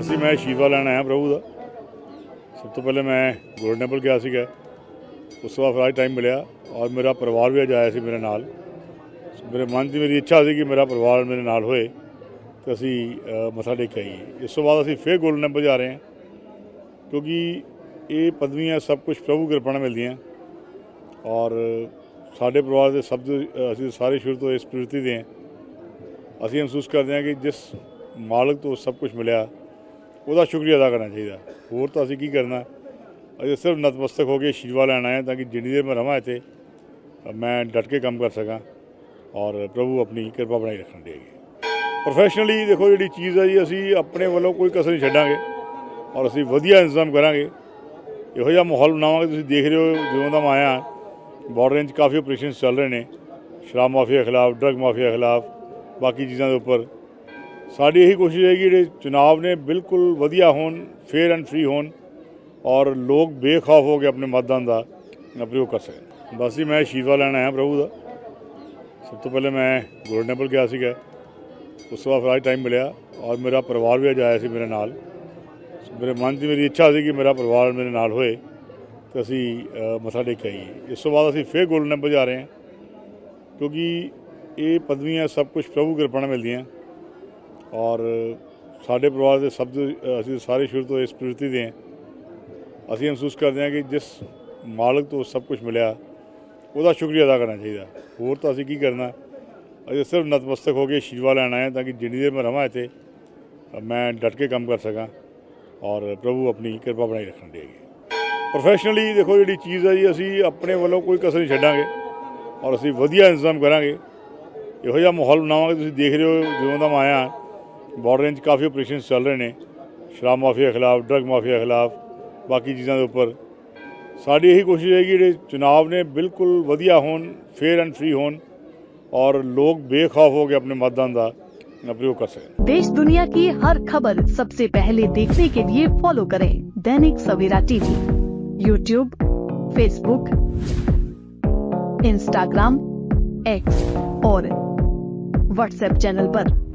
ਅਸੀਂ ਮੈਂ ਸ਼ੀਵਾ ਲੈਣ ਆਇਆ ਪ੍ਰਭੂ ਦਾ। ਸਭ ਤੋਂ ਪਹਿਲੇ ਮੈਂ ਗੋਲਡਨ ਟੈਂਪਲ ਗਿਆ ਸੀਗਾ। ਉਸ ਤੋਂ ਬਾਅਦ ਫਿਰ ਟਾਈਮ ਮਿਲਿਆ ਔਰ ਮੇਰਾ ਪਰਿਵਾਰ ਵੀ ਅੱਜ ਆਇਆ ਸੀ ਮੇਰੇ ਨਾਲ। ਮੇਰੇ ਮਨ ਦੀ ਮੇਰੀ ਇੱਛਾ ਸੀ ਕਿ ਮੇਰਾ ਪਰਿਵਾਰ ਮੇਰੇ ਨਾਲ ਹੋਏ ਤੇ ਅਸੀਂ ਮੱਥਾ ਟੇਕ ਕੇ ਆਈਏ। ਇਸ ਤੋਂ ਬਾਅਦ ਅਸੀਂ ਫਿਰ ਗੋਲਡਨ ਟੈਂਪਲ ਜਾ ਰਹੇ ਹਾਂ। ਕਿਉਂਕਿ ਇਹ ਪਦਵੀਆਂ ਸਭ ਕੁਝ ਪ੍ਰਭੂ ਕਿਰਪਾ ਨਾਲ ਮਿਲਦੀਆਂ। ਔਰ ਸਾਡੇ ਪਰਿਵਾਰ ਦੇ ਸਭ ਤੋਂ ਅਸੀਂ ਸਾਰੇ ਸ਼ੁਰੂ ਤੋਂ ਇਸ ਪ੍ਰਵਿਰਤੀ ਦੇ ਹਾਂ। ਅਸੀਂ ਮਹਿਸੂਸ ਕਰਦੇ ਹਾਂ ਕਿ ਜਿਸ ਮਾਲਕ ਤੋਂ ਸਭ ਕੁਝ ਮਿਲਿਆ ਉਹਦਾ ਸ਼ੁਕਰੀਆ ਅਦਾ ਕਰਨਾ ਚਾਹੀਦਾ। ਹੋਰ ਤਾਂ ਅਸੀਂ ਕੀ ਕਰਨਾ? ਅਸੀਂ ਸਿਰਫ ਨਤਮਸਤਕ ਹੋ ਕੇ ਆਸ਼ੀਰਵਾਦ ਲੈਣ ਆਏ ਤਾਂ ਕਿ ਜਿੰਨੀ ਦੇਰ ਮੈਂ ਰਵਾਂ ਇੱਥੇ ਮੈਂ ਡਟ ਕੇ ਕੰਮ ਕਰ ਸਕਾਂ ਔਰ ਪ੍ਰਭੂ ਆਪਣੀ ਕਿਰਪਾ ਬਣਾਈ ਰੱਖਣ ਦੇਗੀ ਪ੍ਰੋਫੈਸ਼ਨਲੀ ਦੇਖੋ ਜਿਹੜੀ ਚੀਜ਼ ਹੈ ਜੀ, ਅਸੀਂ ਆਪਣੇ ਵੱਲੋਂ ਕੋਈ ਕਸਰ ਨਹੀਂ ਛੱਡਾਂਗੇ ਔਰ ਅਸੀਂ ਵਧੀਆ ਇੰਤਜ਼ਾਮ ਕਰਾਂਗੇ। ਇਹੋ ਜਿਹਾ ਮਾਹੌਲ ਬਣਾਵਾਂਗੇ, ਤੁਸੀਂ ਦੇਖ ਰਹੇ ਹੋ ਜਿਉਂ ਦਾ ਮੈਂ ਆਇਆ ਬਾਰਡਰ 'ਚ ਕਾਫੀ ਆਪਰੇਸ਼ਨ ਚੱਲ ਰਹੇ ਨੇ। ਸ਼ਰਾਬ ਮਾਫੀਆ ਖਿਲਾਫ ਡਰਗ ਮਾਫੀਆ ਖਿਲਾਫ, ਬਾਕੀ ਚੀਜ਼ਾਂ ਦੇ ਉੱਪਰ। ਸਾਡੀ ਇਹੀ ਕੋਸ਼ਿਸ਼ ਹੈ ਕਿ ਜਿਹੜੇ ਚੁਣਾਵ ਨੇ ਬਿਲਕੁਲ ਵਧੀਆ ਹੋਣ ਫੇਅਰ ਐਂਡ ਫ੍ਰੀ ਹੋਣ ਔਰ ਲੋਕ ਬੇਖੌਫ ਹੋ ਕੇ ਆਪਣੇ ਮਤਦਾਨ ਦਾ ਪ੍ਰਯੋਗ ਕਰ ਸਕਣ। ਬਸ ਹੀ ਮੈਂ ਆਸ਼ੀਰਵਾਦ ਲੈਣ ਆਇਆ ਪ੍ਰਭੂ ਦਾ। ਸਭ ਤੋਂ ਪਹਿਲੇ ਮੈਂ ਗੋਲਡਨ ਟੈਂਪਲ ਗਿਆ ਸੀਗਾ। ਉਸ ਤੋਂ ਬਾਅਦ ਫਿਰ ਟਾਈਮ ਮਿਲਿਆ ਔਰ ਮੇਰਾ ਪਰਿਵਾਰ ਵੀ ਅੱਜ ਆਇਆ ਸੀ ਮੇਰੇ ਨਾਲ। ਮੇਰੇ ਮਨ ਦੀ ਮੇਰੀ ਇੱਛਾ ਸੀ ਕਿ ਮੇਰਾ ਪਰਿਵਾਰ ਮੇਰੇ ਨਾਲ ਹੋਏ ਤੇ ਅਸੀਂ ਮੱਥਾ ਟੇਕ ਕੇ ਆਈਏ। ਇਸ ਤੋਂ ਬਾਅਦ ਅਸੀਂ ਫਿਰ ਗੋਲਡਨ ਟੈਂਪਲ ਜਾ ਰਹੇ ਹਾਂ ਕਿਉਂਕਿ ਇਹ ਪਦਵੀਆਂ ਸਭ ਕੁਝ ਪ੍ਰਭੂ ਕਿਰਪਾ ਨਾਲ ਮਿਲਦੀਆਂ। ਔਰ ਸਾਡੇ ਪਰਿਵਾਰ ਦੇ ਸਭ ਤੋਂ ਅਸੀਂ ਸਾਰੇ ਸ਼ੁਰੂ ਤੋਂ ਇਸ ਪ੍ਰਵਿਰਤੀ ਦੇ ਹਾਂ। ਅਸੀਂ ਮਹਿਸੂਸ ਕਰਦੇ ਹਾਂ ਕਿ ਜਿਸ ਮਾਲਕ ਤੋਂ ਸਭ ਕੁਝ ਮਿਲਿਆ, ਉਹਦਾ ਸ਼ੁਕਰੀਆ ਅਦਾ ਕਰਨਾ ਚਾਹੀਦਾ। ਹੋਰ ਤਾਂ ਅਸੀਂ ਕੀ ਕਰਨਾ? ਅਸੀਂ ਸਿਰਫ ਨਤਮਸਤਕ ਹੋ ਕੇ ਆਸ਼ੀਰਵਾਦ ਲੈਣ ਆਏ ਤਾਂ ਕਿ ਜਿੰਨੀ ਦੇਰ ਮੈਂ ਰਵਾਂ ਇੱਥੇ ਮੈਂ ਡਟ ਕੇ ਕੰਮ ਕਰ ਸਕਾਂ ਔਰ ਪ੍ਰਭੂ ਆਪਣੀ ਕਿਰਪਾ ਬਣਾਈ ਰੱਖਣ ਦੇਗੀ ਪ੍ਰੋਫੈਸ਼ਨਲੀ ਦੇਖੋ ਜਿਹੜੀ ਚੀਜ਼ ਹੈ ਜੀ, ਅਸੀਂ ਆਪਣੇ ਵੱਲੋਂ ਕੋਈ ਕਸਰ ਨਹੀਂ ਛੱਡਾਂਗੇ ਔਰ ਅਸੀਂ ਵਧੀਆ ਇੰਤਜ਼ਾਮ ਕਰਾਂਗੇ। ਇਹੋ ਜਿਹਾ ਮਾਹੌਲ ਬਣਾਵਾਂਗੇ, ਤੁਸੀਂ ਦੇਖ ਰਹੇ ਹੋ ਜਿਉਂ ਦਾ ਮੈਂ ਆਇਆ। ਬਾਰਡਰ 'ਚ ਕਾਫੀ ਆਪਰੇਸ਼ਨ ਚੱਲ ਰਹੇ ਨੇ ਸ਼ਰਾਬ ਮਾਫੀਆ ਖਿਲਾਫ ਡਰਗ ਮਾਫੀਆ ਖਿਲਾਫ ਬਾਕੀ ਚੀਜ਼ਾਂ ਦੇ ਉੱਪਰ ਸਾਡੀ ਇਹੀ ਕੋਸ਼ਿਸ਼ ਹੈ ਕਿ ਜਿਹੜੇ ਚੁਣਾਵ ਨੇ ਬਿਲਕੁਲ ਵਧੀਆ ਹੋਣ ਫੇਅਰ ਐਂਡ ਫ੍ਰੀ ਹੋਣ ਔਰ ਲੋਕ ਬੇਖੌਫ ਹੋ ਕੇ ਆਪਣੇ ਮਤਦਾਨ ਦਾ ਪ੍ਰਯੋਗ ਕਰ ਸਕਣ देश दुनिया की हर खबर सबसे पहले देखने के लिए फॉलो करें Dainik Savera TV YouTube Facebook Instagram X और व्हाट्सएप चैनल पर।